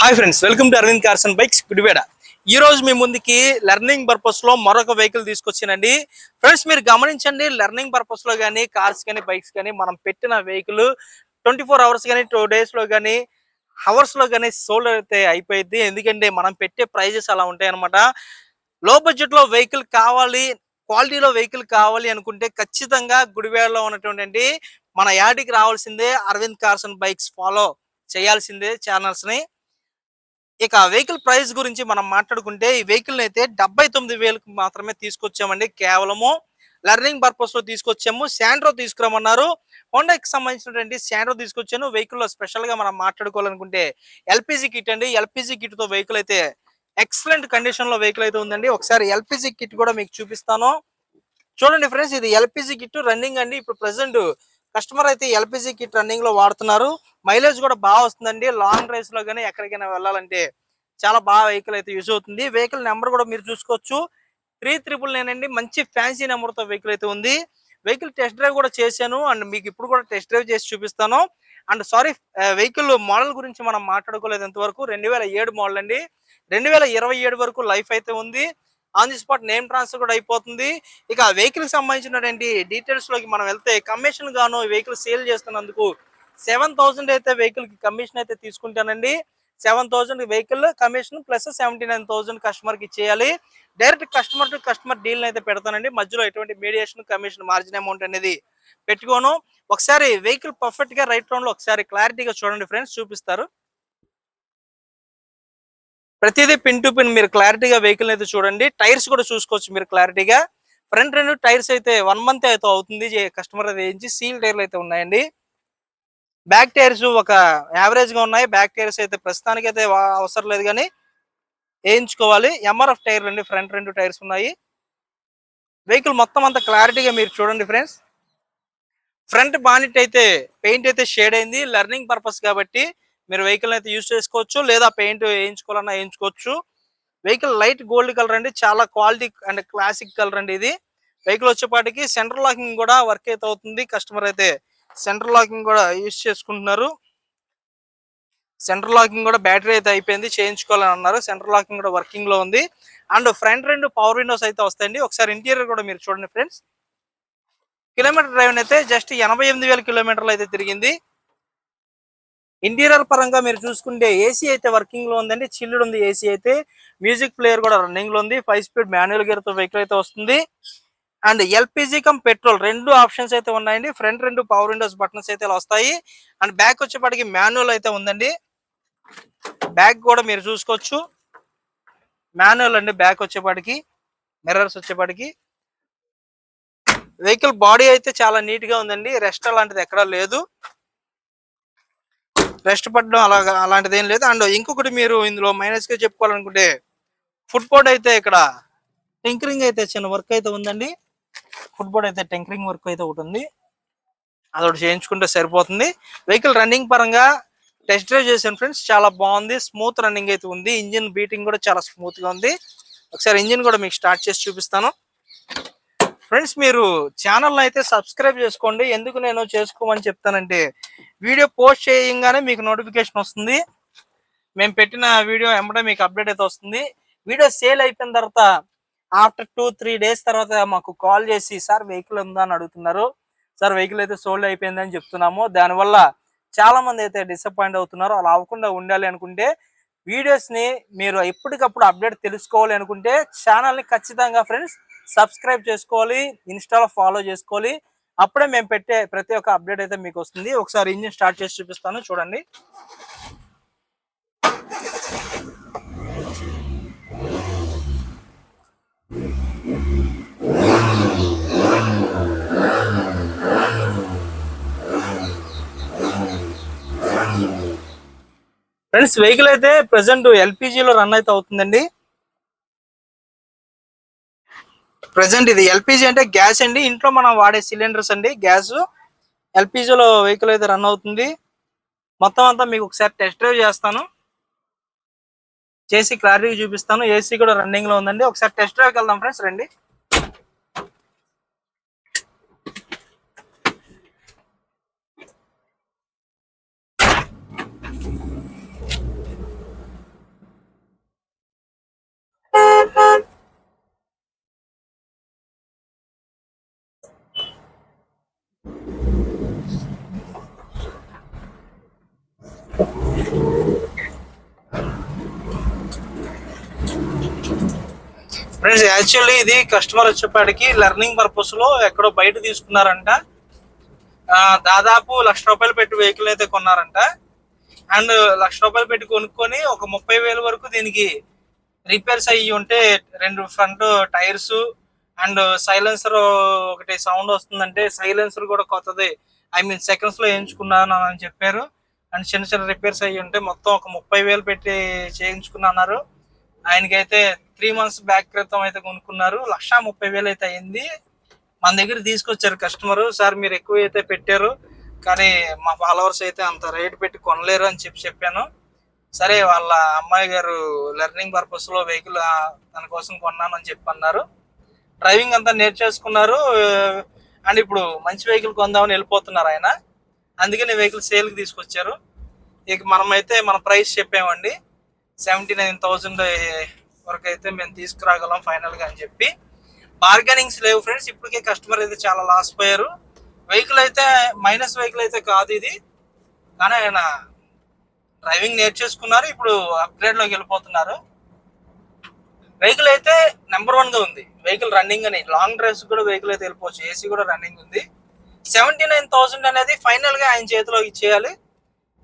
Hi friends welcome to Aravind cars and bikes Gudivada. ఈ రోజు మీ ముందుకి లెర్నింగ్ పర్పస్లో మరొక వెహికల్ తీసుకొచ్చానండి. ఫ్రెండ్స్ మీరు గమనించండి లెర్నింగ్ పర్పస్లో కానీ కార్స్ కానీ బైక్స్ కానీ మనం పెట్టిన వెహికల్ ట్వంటీ ఫోర్ అవర్స్ కానీ టూ డేస్లో కానీ అవర్స్లో కానీ సోల్డ్ అయితే అయిపోయింది ఎందుకంటే మనం పెట్టే ప్రైజెస్ అలా ఉంటాయి అనమాట లో బడ్జెట్లో వెహికల్ కావాలి క్వాలిటీలో వెహికల్ కావాలి అనుకుంటే ఖచ్చితంగా గుడివేడలో ఉన్నటువంటి మన యాడికి రావాల్సిందే అరవింద్ కార్స్ బైక్స్ ఫాలో చేయాల్సిందే ఛానల్స్ని ఇక వెహికల్ ప్రైస్ గురించి మనం మాట్లాడుకుంటే ఈ వెహికల్ అయితే డెబ్బై తొమ్మిది వేలకు మాత్రమే తీసుకొచ్చామండి. కేవలము లెర్నింగ్ పర్పస్లో తీసుకొచ్చాము. శాండ్రో తీసుకురామన్నారు హోండాకి సంబంధించినటువంటి శాండ్రో తీసుకొచ్చాను. వెహికల్లో స్పెషల్గా మనం మాట్లాడుకోవాలనుకుంటే ఎల్పిజి కిట్ అండి. ఎల్పిజి కిట్తో వెహికల్ అయితే ఎక్సలెంట్ కండిషన్లో వెహికల్ అయితే ఉందండి. ఒకసారి ఎల్పిజి కిట్ కూడా మీకు చూపిస్తాను. చూడండి ఫ్రెండ్స్ ఇది ఎల్పిజి కిట్ రన్నింగ్ అండి. ఇప్పుడు ప్రెసెంట్ కస్టమర్ అయితే ఎల్పిజి కిట్ రన్నింగ్లో వాడుతున్నారు. మైలేజ్ కూడా బాగా వస్తుందండి. లాంగ్ డ్రైవ్స్లో కానీ ఎక్కడికైనా వెళ్ళాలంటే చాలా బాగా వెహికల్ అయితే యూజ్ అవుతుంది. వెహికల్ నెంబర్ కూడా మీరు చూసుకోవచ్చు. త్రీ త్రిపుల్ నైన్ అండి. మంచి ఫ్యాన్సీ నెంబర్తో వెహికల్ అయితే ఉంది. వెహికల్ టెస్ట్ డ్రైవ్ కూడా చేశాను. అండ్ మీకు ఇప్పుడు కూడా టెస్ట్ డ్రైవ్ చేసి చూపిస్తాను. అండ్ సారీ వెహికల్ మోడల్ గురించి మనం మాట్లాడుకోలేదు ఇంతవరకు. రెండు వేల ఏడు మోడల్ అండి. రెండు వేల ఇరవై ఏడు వరకు లైఫ్ అయితే ఉంది. On the spot name transfer కూడా అయిపోతుంది. ఇక వెహికల్కి సంబంధించినటువంటి డీటెయిల్స్లోకి మనం వెళ్తే కమిషన్ గాను వెహికల్ సేల్ చేస్తున్నందుకు సెవెన్ థౌసండ్ అయితే వెహికల్కి కమిషన్ అయితే తీసుకుంటానండి. Seven thousand vehicle commission plus seventy nine thousand కస్టమర్కి ఇచ్చేయాలి. Direct customer to customer deal అయితే పెడతానండి. మధ్యలో ఎటువంటి మీడియేషన్ కమిషన్ మార్జిన్ అమౌంట్ అనేది పెట్టుకోను. ఒకసారి వెహికల్ పర్ఫెక్ట్గా రైట్ రౌండ్లో ఒకసారి క్లారిటీగా చూడండి ఫ్రెండ్స్ చూపిస్తారు. ప్రతిదీ పిన్ టు పిన్ మీరు క్లారిటీగా వెహికల్ అయితే చూడండి. టైర్స్ కూడా చూసుకోవచ్చు మీరు క్లారిటీగా ఫ్రంట్ రెండు టైర్స్ అయితే వన్ మంత్ అయితే అవుతుంది. కస్టమర్ అయితే వేయించి సీల్ టైర్లు అయితే ఉన్నాయండి. బ్యాక్ టైర్స్ ఒక యావరేజ్గా ఉన్నాయి. బ్యాక్ టైర్స్ అయితే ప్రస్తుతానికి అయితే అవసరం లేదు కానీ వేయించుకోవాలి. ఎంఆర్ఎఫ్ టైర్లు అండి ఫ్రంట్ రెండు టైర్స్ ఉన్నాయి. వెహికల్ మొత్తం అంత క్లారిటీగా మీరు చూడండి ఫ్రెండ్స్ ఫ్రంట్ బానెట్ అయితే పెయింట్ అయితే షేడ్ అయింది. లెర్నింగ్ పర్పస్ కాబట్టి మీరు వెహికల్ అయితే యూజ్ చేసుకోవచ్చు. లేదా పెయింట్ వేయించుకోవాలన్నా వేయించుకోవచ్చు. వెహికల్ లైట్ గోల్డ్ కలర్ అండి. చాలా క్వాలిటీ అండ్ క్లాసిక్ కలర్ అండి ఇది. వెహికల్ వచ్చేపాటికి సెంటర్ లాకింగ్ కూడా వర్క్ అయితే అవుతుంది. కస్టమర్ అయితే సెంటర్ లాకింగ్ కూడా యూజ్ చేసుకుంటున్నారు. సెంటర్ లాకింగ్ కూడా బ్యాటరీ అయితే అయిపోయింది చేయించుకోవాలని అన్నారు. సెంటర్ లాకింగ్ కూడా వర్కింగ్లో ఉంది. అండ్ ఫ్రంట్ రెండు పవర్ విండోస్ అయితే వస్తాయండి. ఒకసారి ఇంటీరియర్ కూడా మీరు చూడండి ఫ్రెండ్స్. కిలోమీటర్ డ్రైవ్ అయితే జస్ట్ ఎనభై ఎనిమిది వేల కిలోమీటర్లు అయితే తిరిగింది. ఇంటీరియర్ పరంగా మీరు చూసుకుంటే ఏసీ అయితే వర్కింగ్లో ఉందండి. చిల్లుడు ఉంది ఏసీ అయితే. మ్యూజిక్ ప్లేయర్ కూడా రన్నింగ్లో ఉంది. ఫైవ్ స్పీడ్ మాన్యువల్ గేర్తో వెహికల్ అయితే వస్తుంది. అండ్ ఎల్పిజి కమ్ పెట్రోల్ రెండు ఆప్షన్స్ అయితే ఉన్నాయండి. ఫ్రంట్ రెండు పవర్ విండోస్ బటన్స్ అయితే ఇలా వస్తాయి. అండ్ బ్యాక్ వచ్చేప్పటికి మాన్యువల్ అయితే ఉందండి. బ్యాక్ కూడా మీరు చూసుకోవచ్చు. మాన్యువల్ అండి బ్యాక్ వచ్చేపాటికి మిర్రర్స్ వచ్చేపాటికి వెహికల్ బాడీ అయితే చాలా నీట్గా ఉందండి. రెస్ట్ అలాంటిది ఎక్కడా లేదు. రెస్ట్ పడడం అలా అలాంటిది ఏం లేదు. అండ్ ఇంకొకటి మీరు ఇందులో మైనస్గా చెప్పుకోవాలనుకుంటే ఫుట్ బోర్డ్ అయితే ఇక్కడ టింకరింగ్ అయితే చిన్న వర్క్ అయితే ఉందండి. ఫుట్ బోర్డ్ అయితే టెంకరింగ్ వర్క్ అయితే ఒకటి ఉంది. అదొకటి చేయించుకుంటే సరిపోతుంది. వెహికల్ రన్నింగ్ పరంగా టెస్ట్ డ్రైవ్ చేశాను ఫ్రెండ్స్. చాలా బాగుంది. స్మూత్ రన్నింగ్ అయితే ఉంది. ఇంజిన్ బీటింగ్ కూడా చాలా స్మూత్గా ఉంది. ఒకసారి ఇంజిన్ కూడా మీకు స్టార్ట్ చేసి చూపిస్తాను. ఫ్రెండ్స్ మీరు ఛానల్ అయితే సబ్స్క్రైబ్ చేసుకోండి. ఎందుకు నేను చేసుకోమని చెప్తానంటే వీడియో పోస్ట్ చేయగానే మీకు నోటిఫికేషన్ వస్తుంది. మేము పెట్టిన వీడియో వెంబడే మీకు అప్డేట్ అయితే వస్తుంది. వీడియో సేల్ అయిపోయిన తర్వాత ఆఫ్టర్ టూ త్రీ డేస్ తర్వాత మాకు కాల్ చేసి సార్ వెహికల్ ఉందా? అని అడుగుతున్నారు. సార్ వెహికల్ అయితే సోల్డ్ అయిపోయింది అని చెప్తున్నాము. దానివల్ల చాలా మంది అయితే డిసప్పాయింట్ అవుతున్నారు. అలా అవ్వకుండా ఉండాలి అనుకుంటే వీడియోస్ని మీరు ఎప్పటికప్పుడు అప్డేట్ తెలుసుకోవాలి అనుకుంటే ఛానల్ని ఖచ్చితంగా ఫ్రెండ్స్ సబ్స్క్రైబ్ చేసుకోవాలి ఇన్స్టాలో ఫాలో చేసుకోవాలి. అప్పుడే మేము పెట్టే ప్రతి ఒక్క అప్డేట్ అయితే మీకు వస్తుంది. ఒకసారి ఇంజిన్ స్టార్ట్ చేసి చూపిస్తాను. చూడండి. ఫ్రెండ్స్ వెహికల్ అయితే ప్రెసెంట్ ఎల్పిజిలో రన్ అయితే అవుతుందండి. ప్రెసెంట్ ఇది ఎల్పిజి అంటే గ్యాస్ అండి. ఇంట్లో మనం వాడే సిలిండర్స్ అండి. గ్యాస్ ఎల్పిజిలో వెహికల్ అయితే రన్ అవుతుంది. మొత్తం అంతా మీకు ఒకసారి టెస్ట్ డ్రైవ్ చేస్తాను. చేసి క్లారిటీ చూపిస్తాను. ఏసీ కూడా రన్నింగ్లో ఉందండి. ఒకసారి టెస్ట్ డ్రైవ్కి వెళ్దాం ఫ్రెండ్స్ రండి. ఫ్రెండ్స్ యాక్చువల్లీ ఇది కస్టమర్ వచ్చేపాటికి లెర్నింగ్ పర్పస్లో ఎక్కడో బయట తీసుకున్నారంట. దాదాపు లక్ష రూపాయలు పెట్టి వెహికల్ అయితే కొన్నారంట. అండ్ లక్ష రూపాయలు పెట్టి కొనుక్కొని ఒక ముప్పై వేల వరకు దీనికి రిపేర్స్ అయ్యి ఉంటే రెండు ఫ్రంట్ టైర్స్ అండ్ సైలెన్సర్ ఒకటి సౌండ్ వస్తుందంటే సైలెన్సర్ కూడా కొత్తది. ఐ మీన్ సెకండ్స్లో వేయించుకున్నాను అని చెప్పారు. అండ్ చిన్న చిన్న రిపేర్స్ అయ్యి ఉంటే మొత్తం ఒక ముప్పై వేలు పెట్టి చేయించుకున్నారు ఆయనకైతే త్రీ మంత్స్ బ్యాక్ క్రితం అయితే కొనుక్కున్నారు. లక్షా ముప్పై వేలు అయితే అయింది. మన దగ్గర తీసుకొచ్చారు కస్టమర్ సార్ మీరు ఎక్కువ అయితే పెట్టారు. కానీ మా ఫాలోవర్స్ అయితే అంత రేట్ పెట్టి కొనలేరు అని చెప్పి చెప్పాను. సరే వాళ్ళ అమ్మాయి గారు లెర్నింగ్ పర్పస్లో వెహికల్ తన కోసం కొన్నాను అని చెప్పి అన్నారు. డ్రైవింగ్ అంతా నేర్చేసుకున్నారు. అండ్ ఇప్పుడు మంచి వెహికల్ కొందామని వెళ్ళిపోతున్నారు ఆయన. అందుకని వెహికల్ సేల్కి తీసుకొచ్చారు. ఇక మనమైతే మన ప్రైస్ చెప్పామండి. సెవెంటీ నైన్ థౌజండ్ వరకు అయితే మేము తీసుకురాగలం ఫైనల్గా అని చెప్పి. బార్గెనింగ్స్ లేవు ఫ్రెండ్స్. ఇప్పటికే కస్టమర్ అయితే చాలా లాస్ పోయారు. వెహికల్ అయితే మైనస్ వెహికల్ అయితే కాదు ఇది. కానీ ఆయన డ్రైవింగ్ నేర్చేసుకున్నారు. ఇప్పుడు అప్గ్రేడ్లోకి వెళ్ళిపోతున్నారు. వెహికల్ అయితే నెంబర్ వన్గా ఉంది. వెహికల్ రన్నింగ్ అని. లాంగ్ డ్రైవ్స్ కూడా వెహికల్ అయితే వెళ్ళిపోవచ్చు. ఏసీ కూడా రన్నింగ్ ఉంది. సెవెంటీ నైన్ థౌసండ్ అనేది ఫైనల్గా ఆయన చేతిలో ఇచ్చేయాలి.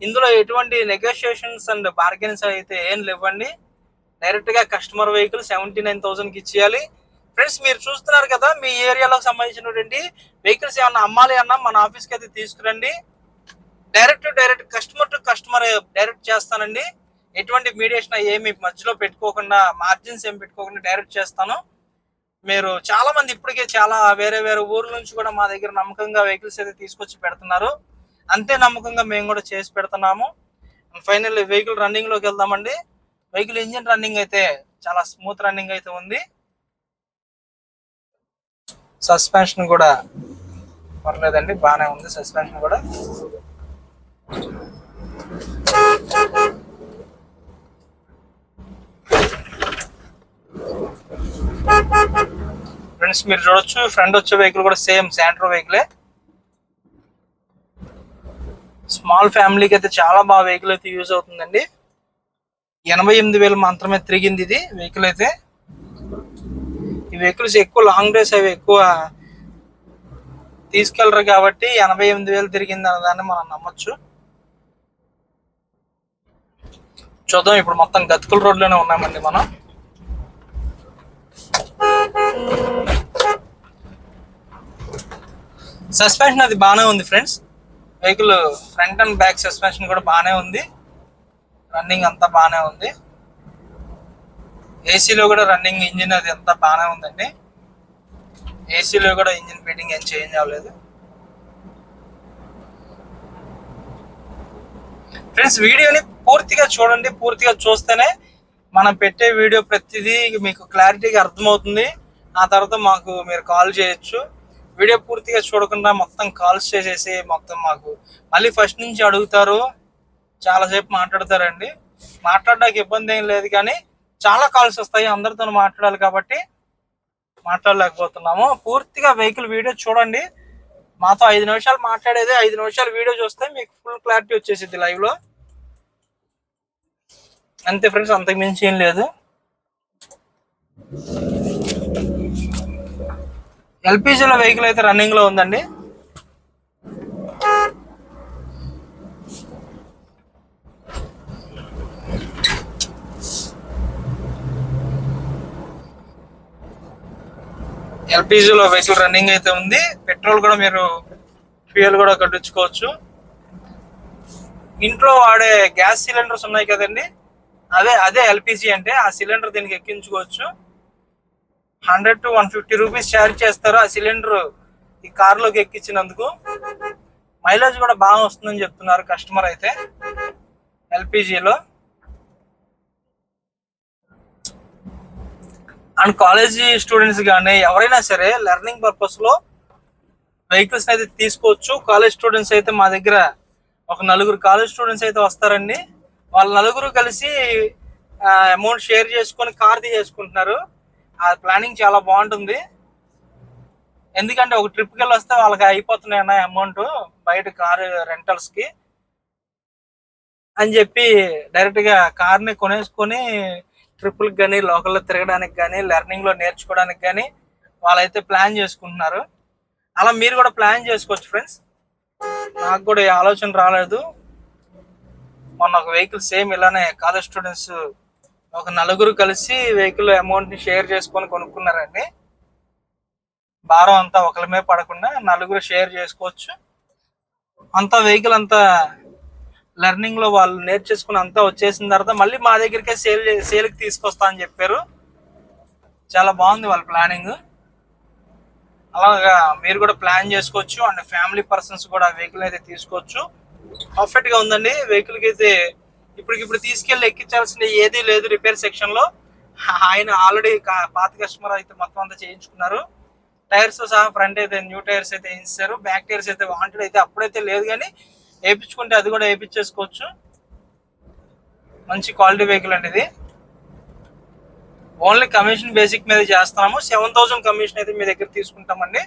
ఇందులో ఎటువంటి నెగోషియేషన్స్ అండ్ బార్గెన్స్ అయితే ఏం లేవండి. డైరెక్ట్గా కస్టమర్ వెహికల్ సెవెంటీ నైన్ థౌసండ్కి ఇచ్చేయాలి. ఫ్రెండ్స్ మీరు చూస్తున్నారు కదా మీ ఏరియాలో సంబంధించినటువంటి వెహికల్స్ ఏమన్నా అమ్మాలి అన్నా మన ఆఫీస్కి అయితే తీసుకురండి. Direct direct customer to customer direct చేస్తానండి. ఎటువంటి మీడియేషన్ ఏమి మధ్యలో పెట్టుకోకుండా మార్జిన్స్ ఏమి పెట్టుకోకుండా డైరెక్ట్ చేస్తాను. మీరు చాలా మంది ఇప్పటికే చాలా వేరే వేరే ఊర్ల నుంచి కూడా మా దగ్గర నమ్మకంగా వెహికల్స్ అయితే తీసుకొచ్చి పెడుతున్నారు. అంతే నమ్మకంగా మేము కూడా చేసి పెడుతున్నాము. ఫైనల్ వెహికల్ రన్నింగ్లోకి వెళ్దామండి. వెహికల్ ఇంజిన్ రన్నింగ్ అయితే చాలా స్మూత్ రన్నింగ్ అయితే ఉంది. సస్పెన్షన్ కూడా పర్లేదండి బాగానే ఉంది సస్పెన్షన్ కూడా. ఫ్రెండ్స్ మీరు చూడొచ్చు ఫ్రంట్ వచ్చే వెహికల్ కూడా సేమ్ శాంట్రో వెహికలే స్మాల్ ఫ్యామిలీకి అయితే చాలా బాగా వెహికల్ అయితే యూజ్ అవుతుందండి. ఎనభై ఎనిమిది వేలు మాత్రమే తిరిగింది ఇది వెహికల్ అయితే. ఈ వెహికల్స్ ఎక్కువ లాంగ్ డ్రైవ్స్ అవి ఎక్కువ తీసుకెళ్ళరు కాబట్టి ఎనభై ఎనిమిది వేలు తిరిగింది అన్నదాన్ని మనం నమ్మొచ్చు. చూద్దాం ఇప్పుడు మొత్తం గతుకుల రోడ్లోనే ఉన్నామండి మనం. సస్పెన్షన్ అది బాగానే ఉంది friends. Vehicle front and back suspension కూడా బాగానే ఉంది. రన్నింగ్ అంతా బాగానే ఉంది. ఏసీలో కూడా రన్నింగ్ ఇంజిన్ అది అంతా బాగానే ఉందండి. ఏసీలో కూడా ఇంజిన్ ఫిట్టింగ్ ఏం చేంజ్ అవ్వలేదు. ఫ్రెండ్స్ వీడియోని పూర్తిగా చూడండి. పూర్తిగా చూస్తేనే మనం పెట్టే వీడియో ప్రతిదీ మీకు క్లారిటీగా అర్థమవుతుంది. ఆ తర్వాత మాకు మీరు కాల్ చేయొచ్చు. వీడియో పూర్తిగా చూడకుండా మొత్తం కాల్స్ చేసేసి మొత్తం మాకు మళ్ళీ ఫస్ట్ నుంచి అడుగుతారు. చాలాసేపు మాట్లాడతారండి. మాట్లాడడానికి ఇబ్బంది ఏం లేదు కానీ చాలా కాల్స్ వస్తాయి. అందరితో మాట్లాడాలి కాబట్టి మాట్లాడలేకపోతున్నాము. పూర్తిగా వెహికల్ వీడియో చూడండి. మాతో ఐదు నిమిషాలు మాట్లాడేది ఐదు నిమిషాలు వీడియో చూస్తే మీకు ఫుల్ క్లారిటీ వచ్చేసింది లైవ్లో అంతే ఫ్రెండ్స్ అంతకు మించి ఏం లేదు. ఎల్పిజిలో వెహికల్ అయితే రన్నింగ్లో ఉందండి. ఎల్పిజిలో వెహికల్ రన్నింగ్ అయితే ఉంది. పెట్రోల్ కూడా మీరు ఫ్యూయల్ కూడా కట్టించుకోవచ్చు. ఇంట్లో వాడే గ్యాస్ సిలిండర్స్ ఉన్నాయి కదండి. అదే అదే ఎల్పిజి అంటే ఆ సిలిండర్ దీనికి ఎక్కించుకోవచ్చు. Hundred to one fifty rupees charge చేస్తారు ఆ సిలిండర్ ఈ కార్లోకి ఎక్కించినందుకు. మైలేజ్ కూడా బాగా వస్తుందని చెప్తున్నారు కస్టమర్ అయితే. ఎల్పిజిలో. అండ్ కాలేజీ స్టూడెంట్స్ కానీ ఎవరైనా సరే లెర్నింగ్ పర్పస్లో వెహికల్స్ అయితే తీసుకోవచ్చు. కాలేజ్ స్టూడెంట్స్ అయితే మా దగ్గర ఒక నలుగురు కాలేజ్ స్టూడెంట్స్ అయితే వస్తారండి. వాళ్ళ నలుగురు కలిసి అమౌంట్ షేర్ చేసుకొని కార్ తీసేసుకుంటున్నారు. ఆ ప్లానింగ్ చాలా బాగుంటుంది. ఎందుకంటే ఒక ట్రిప్కి వెళ్ళి వస్తే వాళ్ళకి అయిపోతున్నాయి అన్న అమౌంట్ బయట కారు రెంటల్స్కి అని చెప్పి డైరెక్ట్గా కార్ని కొనేసుకొని ట్రిప్పులకు కానీ లోకల్లో తిరగడానికి కానీ లెర్నింగ్లో నేర్చుకోవడానికి కానీ వాళ్ళైతే ప్లాన్ చేసుకుంటున్నారు. అలా మీరు కూడా ప్లాన్ చేసుకోవచ్చు ఫ్రెండ్స్ నాకు కూడా ఆలోచన రాలేదు. మొన్న ఒక వెహికల్ సేమ్ ఇలానే కాలేజ్ స్టూడెంట్స్ ఒక నలుగురు కలిసి వెహికల్ అమౌంట్ని షేర్ చేసుకొని కొనుక్కున్నారండి. భారం అంతా ఒకరిమే పడకుండా నలుగురు షేర్ చేసుకోవచ్చు. అంతా వెహికల్ అంతా లెర్నింగ్లో వాళ్ళు నేర్చేసుకుని అంతా వచ్చేసిన తర్వాత మళ్ళీ మా దగ్గరికే సేల్ సేల్కి తీసుకొస్తా అని చెప్పారు. చాలా బాగుంది వాళ్ళ ప్లానింగ్. అలాగా మీరు కూడా ప్లాన్ చేసుకోవచ్చు. అండ్ ఫ్యామిలీ పర్సన్స్ కూడా వెహికల్ అయితే తీసుకోవచ్చు. పర్ఫెక్ట్గా ఉందండి. వెహికల్కి అయితే ఇప్పుడు ఇప్పుడు తీసుకెళ్ళి ఎక్కించాల్సిన ఏదీ లేదు రిపేర్ సెక్షన్లో. ఆయన ఆల్రెడీ పాత కస్టమర్ అయితే మొత్తం అంతా చేయించుకున్నారు. టైర్స్ సహా ఫ్రంట్ అయితే న్యూ టైర్స్ అయితే వేయించారు. బ్యాక్ టైర్స్ అయితే వాంటెడ్ అయితే అప్పుడైతే లేదు కానీ వేయించుకుంటే అది కూడా వేయించేసుకోవచ్చు. మంచి క్వాలిటీ వెహికల్ అండి ఇది. ఓన్లీ కమిషన్ బేసిక్ మీద చేస్తున్నాము సెవెన్ థౌసండ్ కమిషన్ అయితే మీ దగ్గర తీసుకుంటామండి.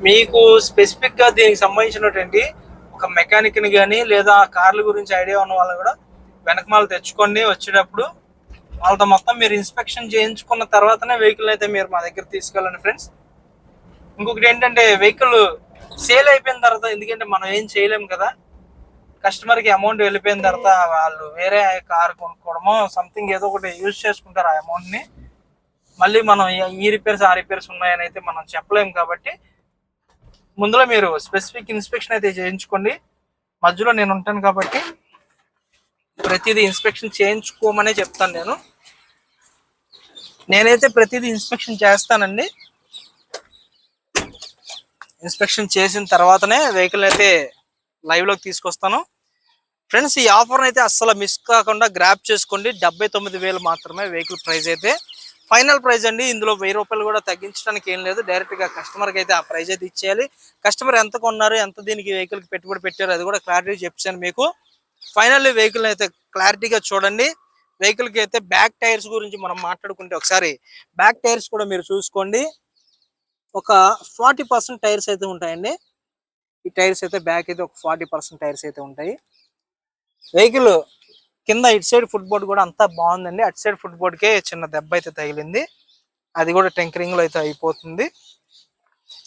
మీకు స్పెసిఫిక్గా దీనికి సంబంధించినటువంటి ఒక మెకానిక్ని కానీ లేదా కార్ల గురించి ఐడియా ఉన్న వాళ్ళు కూడా వెనకమాల తెచ్చుకోండి వచ్చేటప్పుడు వాళ్ళతో మొత్తం మీరు ఇన్స్పెక్షన్ చేయించుకున్న తర్వాతనే వెహికల్ అయితే మీరు మా దగ్గర తీసుకెళ్ళండి ఫ్రెండ్స్ ఇంకొకటి ఏంటంటే వెహికల్ సేల్ అయిపోయిన తర్వాత ఎందుకంటే మనం ఏం చేయలేము కదా కస్టమర్కి అమౌంట్ వెళ్ళిపోయిన తర్వాత వాళ్ళు వేరే కార్ కొనుక్కోవడమో సంథింగ్ ఏదో ఒకటి యూజ్ చేసుకుంటారు ఆ అమౌంట్ని మళ్ళీ మనం ఈ రిపేర్స్ ఆ రిపేర్స్ ఉన్నాయని అయితే మనం చెప్పలేము కాబట్టి ముందులో మీరు స్పెసిఫిక్ ఇన్స్పెక్షన్ అయితే చేయించుకోండి. మధ్యలో నేను ఉంటాను కాబట్టి ప్రతిదీ ఇన్స్పెక్షన్ చేయించుకోమనే చెప్తాను నేను. నేనైతే ప్రతిదీ ఇన్స్పెక్షన్ చేస్తానండి. ఇన్స్పెక్షన్ చేసిన తర్వాతనే వెహికల్ అయితే లైవ్లోకి తీసుకొస్తాను. ఫ్రెండ్స్ ఈ ఆఫర్ అయితే అస్సలు మిస్ కాకుండా గ్రాప్ చేసుకోండి. డెబ్బై తొమ్మిది వేలు మాత్రమే వెహికల్ ప్రైస్ అయితే. ఫైనల్ ప్రైస్ అండి. ఇందులో వెయ్యి రూపాయలు కూడా తగ్గించడానికి ఏం లేదు. డైరెక్ట్గా కస్టమర్కి అయితే ఆ ప్రైస్ అయితే ఇచ్చేయాలి. కస్టమర్ ఎంత కొన్నారు ఎంత దీనికి వెహికల్కి పెట్టుబడి పెట్టారు అది కూడా క్లారిటీ చెప్పాను మీకు. ఫైనల్లీ వెహికల్ అయితే క్లారిటీగా చూడండి. వెహికల్కి అయితే బ్యాక్ టైర్స్ గురించి మనం మాట్లాడుకుంటే ఒకసారి. బ్యాక్ టైర్స్ కూడా మీరు చూసుకోండి. ఒక ఫార్టీ పర్సెంట్ టైర్స్ అయితే ఉంటాయండి. ఈ టైర్స్ అయితే బ్యాక్ అయితే ఒక ఫార్టీ పర్సెంట్ టైర్స్ అయితే ఉంటాయి. వెహికల్ కింద ఇటు సైడ్ ఫుట్ బోర్డ్ కూడా అంతా బాగుందండి. అటు సైడ్ ఫుట్ బోర్డ్కే చిన్న దెబ్బ అయితే తగిలింది. అది కూడా టెంకరింగ్లో అయితే అయిపోతుంది.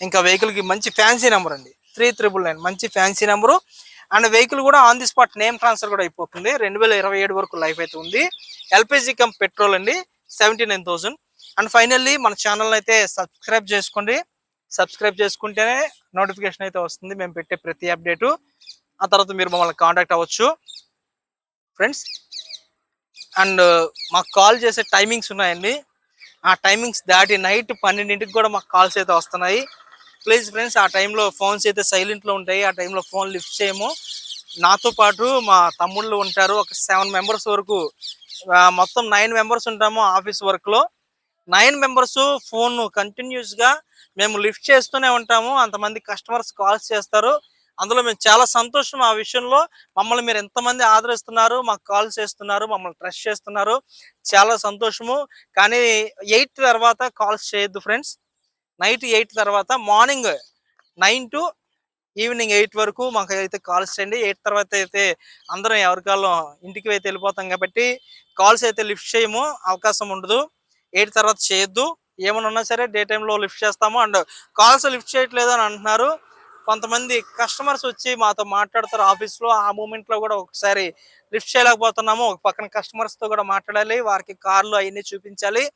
ఇంకా వెహికల్కి మంచి ఫ్యాన్సీ నెంబర్ అండి. త్రీ త్రిబుల్ నైన్ మంచి ఫ్యాన్సీ నెంబరు అండ్ వెహికల్ కూడా on the spot name transfer కూడా అయిపోతుంది. రెండు వేల ఇరవై ఏడు వరకు లైఫ్ అయితే ఉంది. ఎల్పిజి కమ్ పెట్రోల్ అండి. Seventy nine thousand and finally మన ఛానల్ అయితే సబ్స్క్రైబ్ చేసుకోండి. సబ్స్క్రైబ్ చేసుకుంటేనే నోటిఫికేషన్ అయితే వస్తుంది. మేము పెట్టే ప్రతి అప్డేటు ఆ తర్వాత మీరు మమ్మల్ని కాంటాక్ట్ అవ్వచ్చు. ఫ్రెండ్స్ అండ్ uh, మాకు కాల్ చేసే టైమింగ్స్ ఉన్నాయండి. ఆ టైమింగ్స్ దాటి నైట్ పన్నెండింటికి కూడా మాకు కాల్స్ అయితే వస్తున్నాయి. ప్లీజ్ ఫ్రెండ్స్ ఆ టైంలో ఫోన్స్ అయితే సైలెంట్లో ఉంటాయి. ఆ టైంలో ఫోన్ లిఫ్ట్ చేయము. నాతో పాటు మా తమ్ముళ్ళు ఉంటారు. ఒక సెవెన్ మెంబర్స్ వరకు మొత్తం నైన్ మెంబర్స్ ఉంటాము ఆఫీస్ వర్క్లో నైన్ మెంబర్స్ ఫోన్ కంటిన్యూస్గా మేము లిఫ్ట్ చేస్తూనే ఉంటాము. అంతమంది కస్టమర్స్ కాల్స్ చేస్తారు. అందులో మేము చాలా సంతోషం ఆ విషయంలో. మమ్మల్ని మీరు ఎంతమంది ఆదరిస్తున్నారు మాకు కాల్స్ చేస్తున్నారు మమ్మల్ని ట్రస్ట్ చేస్తున్నారు. చాలా సంతోషము. కానీ ఎయిట్ తర్వాత కాల్స్ చేయొద్దు ఫ్రెండ్స్. నైట్ ఎయిట్ తర్వాత morning nine to evening eight వరకు మాకు అయితే కాల్స్ చేయండి. ఎయిట్ తర్వాత అయితే అందరం ఎవరికాలం ఇంటికి అయితే వెళ్ళిపోతాం కాబట్టి కాల్స్ అయితే లిఫ్ట్ చేయము. అవకాశం ఉండదు. ఎయిట్ తర్వాత చేయొద్దు. ఏమన్నా ఉన్నా సరే డే టైంలో లిఫ్ట్ చేస్తాము. అండ్ కాల్స్ లిఫ్ట్ చేయట్లేదు అని అంటున్నారు. కొంతమంది కస్టమర్స్ వచ్చి మాతో మాట్లాడతారు ఆఫీస్లో ఆ మూమెంట్లో కూడా ఒకసారి లిఫ్ట్ చేయలేకపోతున్నాము. ఒక పక్కన కస్టమర్స్తో తో కూడా మాట్లాడాలి. వారికి కార్లు అవన్నీ చూపించాలి.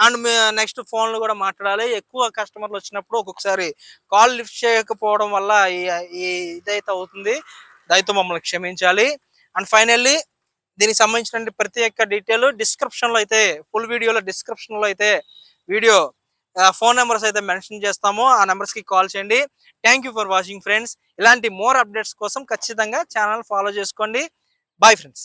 అండ్ నెక్స్ట్ ఫోన్లు కూడా మాట్లాడాలి. ఎక్కువ కస్టమర్లు వచ్చినప్పుడు ఒక్కొక్కసారి కాల్ లిఫ్ట్ చేయకపోవడం వల్ల ఈ- ఇదైతే అవుతుంది. దయతో మమ్మల్ని క్షమించాలి. అండ్ ఫైనల్లీ దీనికి సంబంధించిన ప్రతి ఒక్క డీటెయిల్ డిస్క్రిప్షన్లో అయితే ఫుల్ వీడియోలో డిస్క్రిప్షన్లో అయితే వీడియో ఫోన్ నెంబర్స్ అయితే మెన్షన్ చేస్తామో. ఆ నెంబర్స్కి కాల్ చేయండి. Thank you for watching friends ఇలాంటి మోర్ అప్డేట్స్ కోసం ఖచ్చితంగా ఛానల్ ఫాలో చేసుకోండి. Bye friends